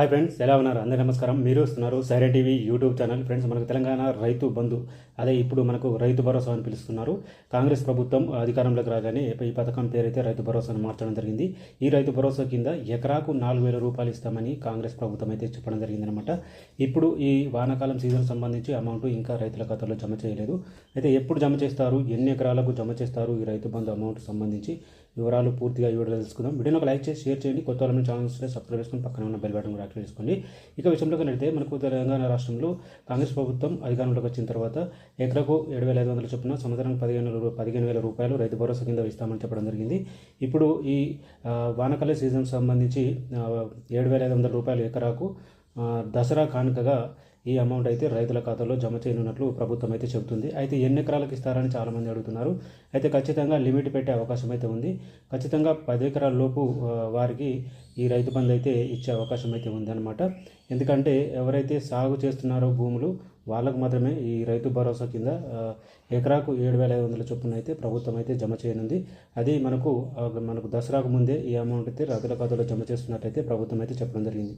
Hi friends ఎలా ఉన్నారు? అందరి నమస్కారం. మీరు వస్తున్నారు Saira TV YouTube channel. Friends మనకు తెలంగాణ రైతు బంధు. అదే ఇప్పుడు మనకు రైతు భరోసా అని పిలుస్తున్నారు. కాంగ్రెస్ ప్రభుత్వం అధికారంలోకి రాగానే ఈ పథకం పేరైతే రైతు భరోసాను మార్చడం జరిగింది. ఈ రైతు భరోసా కింద ఎకరాకు నాలుగు వేల రూపాయలు ఇస్తామని కాంగ్రెస్ ప్రభుత్వం అయితే చెప్పడం జరిగిందనమాట ఇప్పుడు ఈ వానాకాలం సీజన్ సంబంధించి అమౌంట్ ఇంకా రైతుల ఖాతాలో జమ చేయలేదు. అయితే ఎప్పుడు జమ చేస్తారు? ఎన్ని ఎకరాలకు జమ చేస్తారు? ఈ రైతు బంధు అమౌంట్ సంబంధించి వివరాలు పూర్తిగా ఈ వీడియోలో తెలుసుకుందాం. వీడియోని ఒక లైక్ చేసి షేర్ చేయండి. కొత్త వాళ్ళ ఛానల్స్ సబ్స్క్రైబ్ చేసుకుని పక్కన ఉన్న బెల్ బటన్ కూడా చేసుకోండి ఇక విషయంలోకి వెళ్తే మనకు తెలంగాణ రాష్ట్రంలో కాంగ్రెస్ ప్రభుత్వం అధికారంలోకి వచ్చిన తర్వాత ఎకరకు ఏడు వేల ఐదు వందల చొప్పున సంవత్సరానికి పదిహేను పదిహేను వేల రూపాయలు రైతు భరోసా కింద ఇస్తామని చెప్పడం జరిగింది. ఇప్పుడు ఈ వానకాల సీజన్ సంబంధించి ఏడు వేల ఐదు వందల రూపాయలు ఎకరాకు దసరా కానుకగా ఈ అమౌంట్ అయితే రైతుల ఖాతాలో జమ చేయనున్నట్లు ప్రభుత్వం అయితే చెబుతుంది. అయితే ఎన్ని ఎకరాలకు ఇస్తారని చాలామంది అడుగుతున్నారు. అయితే ఖచ్చితంగా లిమిట్ పెట్టే అవకాశం అయితే ఉంది. ఖచ్చితంగా పది ఎకరాల లోపు వారికి ఈ రైతు బంధు అయితే ఇచ్చే అవకాశం అయితే ఉందన్నమాట. ఎందుకంటే ఎవరైతే సాగు చేస్తున్నారో భూములు వాళ్ళకు మాత్రమే ఈ రైతు భరోసా కింద ఎకరాకు ఏడు వేల ఐదు వందల చొప్పున అయితే ప్రభుత్వం అయితే జమ చేయనుంది. అది మనకు మనకు దసరాకు ముందే ఈ అమౌంట్ అయితే రైతుల ఖాతాలో జమ చేస్తున్నట్టయితే ప్రభుత్వం అయితే చెప్పడం జరిగింది.